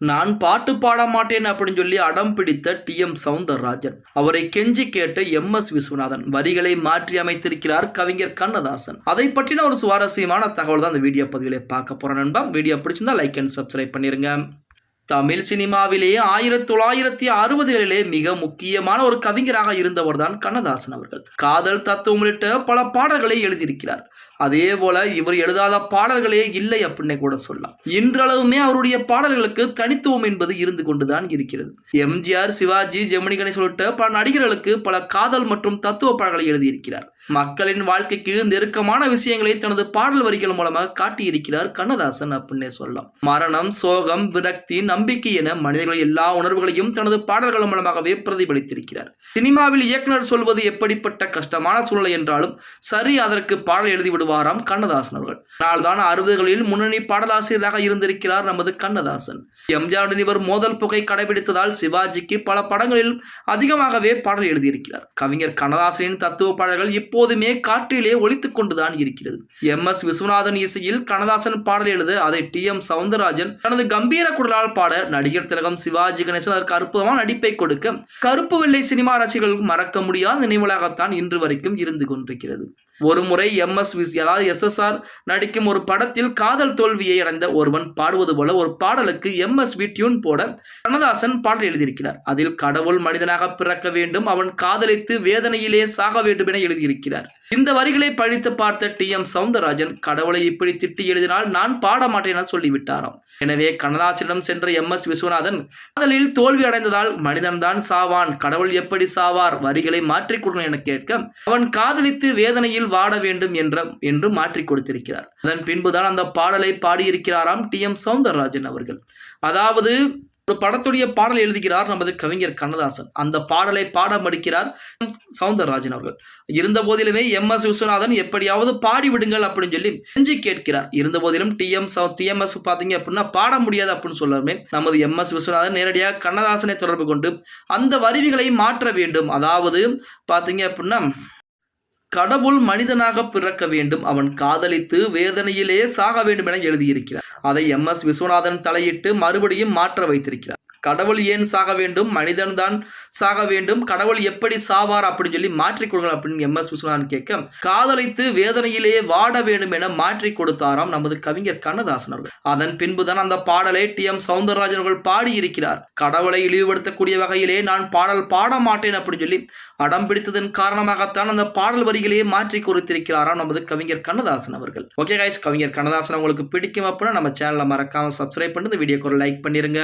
நான் பாட்டு பாட மாட்டேன் அப்படின்னு சொல்லி அடம் பிடித்த டி எம் சவுந்தரராஜன். அவரை கெஞ்சி கேட்டு எம் எஸ் விஸ்வநாதன் வரிகளை மாற்றி அமைத்திருக்கிறார் கவிஞர் கண்ணதாசன். அதை பற்றின ஒரு சுவாரஸ்யமான தகவல் தான் இந்த வீடியோ பதிவிலே பார்க்க போறேன் நண்பா. வீடியோ பிடிச்சிருந்தா லைக் அண்ட் சப்ஸ்கிரைப் பண்ணிருங்க. தமிழ் சினிமாவிலேயே ஆயிரத்தி தொள்ளாயிரத்தி அறுபதுகளிலே மிக முக்கியமான ஒரு கவிஞராக இருந்தவர் தான் கண்ணதாசன் அவர்கள். காதல் தத்துவம் உள்ளிட்ட பல பாடல்களை எழுதியிருக்கிறார். அதே போல இவர் எழுதாத பாடல்களே இல்லை அப்படின்னு கூட சொல்லலாம். இன்றளவுமே அவருடைய பாடல்களுக்கு தனித்துவம் என்பது இருந்து கொண்டுதான் இருக்கிறது. எம்ஜிஆர் சிவாஜி ஜெமினி கணேசன் உள்ளிட்ட பல நடிகர்களுக்கு பல காதல் மற்றும் தத்துவ பாடல்களை எழுதியிருக்கிறார். மக்களின் வாழ்க்கைக்கு நெருக்கமான விஷயங்களை தனது பாடல் வரிகள் மூலமாக காட்டியிருக்கிறார் கண்ணதாசன் அப்படின்னே சொல்லலாம். மரணம் சோகம் விரக்தி நம்பிக்கை என மனிதர்கள் எல்லா உணர்வுகளையும் தனது பாடல்கள் மூலமாகவே பிரதிபலித்திருக்கிறார். சினிமாவில் இயக்குனர் சொல்வது எப்படிப்பட்ட கஷ்டமான சூழ்நிலை என்றாலும் சரி அதற்கு பாடல் எழுதி விடுவாராம் கண்ணதாசன் அவர்கள். நாள்தான் அறுபதுகளில் முன்னணி பாடலாசிரியராக இருந்திருக்கிறார் நமது கண்ணதாசன். எம்ஜிஆருடன் இவர் மோதல் புகை கடைபிடித்ததால் சிவாஜிக்கு பல படங்களில் அதிகமாகவே பாடல் எழுதியிருக்கிறார். கவிஞர் கண்ணதாசனின் தத்துவ பாடல்கள் இப்போதுமே காற்றிலே ஒழித்து கொண்டுதான் இருக்கிறது. எம். எஸ். விஸ்வநாதன் இசையில் கனதாசன் பாடல் எழுத அதை டி. எம். சவுந்தரராஜன் தனது கம்பீர குரலால் பாட நடிகர் திலகம் சிவாஜி கணேசன் அதற்கு அற்புதமான நடிப்பை கொடுக்க கருப்பு வெள்ளை சினிமா ரசிகர்களுக்கு மறக்க முடியாத நினைவுகளாகத்தான் இன்று வரைக்கும் இருந்து கொண்டிருக்கிறது. ஒரு முறை எம் எஸ் விஸ் அதாவது எஸ்எஸ்ஆர் நடிக்கும் ஒரு படத்தில் காதல் தோல்வியை அடைந்த ஒருவன் பாடுவது போல ஒரு பாடலுக்கு எம் எஸ் வி டியூன் போட கண்ணதாசன் பாடல் எழுதியிருக்கிறார். அதில் கடவுள் மனிதனாக பிறக்க வேண்டும் அவன் காதலித்து வேதனையிலே சாக வேண்டும் என எழுதியிருக்கிறார். இந்த வரிகளை பழித்து பார்த்த டி எம் சவுந்தரராஜன் கடவுளை இப்படி திட்டி எழுதினால் நான் பாட மாட்டேன் என சொல்லிவிட்டாராம். எனவே கண்ணதாசனிடம் சென்ற எம் எஸ் விஸ்வநாதன் காதலில் தோல்வி அடைந்ததால் மனிதன்தான் சாவான் கடவுள் எப்படி சாவார் வரிகளை மாற்றிக் கொடுங்க என கேட்க அவன் காதலித்து வேதனையில் வாட வேண்டும் என்ற என்று மாற்றி கொடுத்திருக்கிறார். அதன் பின்புதான் அந்த பாடலை பாடியிருக்கிறாராம் டி. எம். சவுந்தரராஜன் அவர்கள். அதாவது ஒரு படத்துடைய பாடல் எழுதுகிறார் நமது கவிஞர் கண்ணதாசன். அந்த பாடலை பாட மடிக்கிறார் சவுந்தரராஜன் அவர்கள். இருந்த போதிலுமே எம். எஸ். விஸ்வநாதன் எப்படியாவது பாடி விடுங்கள் அப்படின்னு சொல்லி செஞ்சு கேட்கிறார். இருந்த போதிலும் டி. எம். டிஎம்எஸ் பார்த்தீங்க அப்படின்னா பாட முடியாது அப்படின்னு சொல்லாமே நமது எம். எஸ். விஸ்வநாதன் நேரடியாக கண்ணதாசனை தொடர்பு கொண்டு அந்த வரிவுகளை மாற்ற வேண்டும். அதாவது பார்த்தீங்க அப்படின்னா கடவுள் மனிதனாக பிறக்க வேண்டும். அவன் காதலித்து வேதனையிலே சாக வேண்டும் என எழுதியிருக்கிறார். அதை எம் எஸ் விஸ்வநாதன் தலையிட்டு மறுபடியும் மாற்ற வைத்திருக்கிறார். கடவுள் ஏன் சாக வேண்டும்? மனிதன் தான் சாக வேண்டும். கடவுள் எப்படி சாவார் அப்படின்னு சொல்லி மாற்றிக் கொடுங்க அப்படின்னு எம் எஸ் விஸ்வநாதன் கேட்க காதலித்து வேதனையிலே வாட வேண்டும் என மாற்றி கொடுத்தாராம் நமது கவிஞர் கண்ணதாசன் அவர்கள். அதன் பின்புதான் அந்த பாடலை டி. எம். சவுந்தரராஜன் அவர்கள் பாடியிருக்கிறார். கடவுளை இழிவுபடுத்தக்கூடிய வகையிலே நான் பாடல் பாட மாட்டேன் அப்படின்னு சொல்லி அடம் பிடித்ததன் காரணமாகத்தான் அந்த பாடல் வரிகளையே மாற்றி கொடுத்திருக்கிறாராம் நமது கவிஞர் கண்ணதாசன் அவர்கள். ஓகே கைஸ் கவிஞர் கண்ணதாசன் உங்களுக்கு பிடிக்கும் அப்படின்னா நம்ம சேனலை மறக்காம சப்ஸ்கிரைப் பண்ணி இந்த வீடியோக்கு ஒரு லைக் பண்ணிருங்க.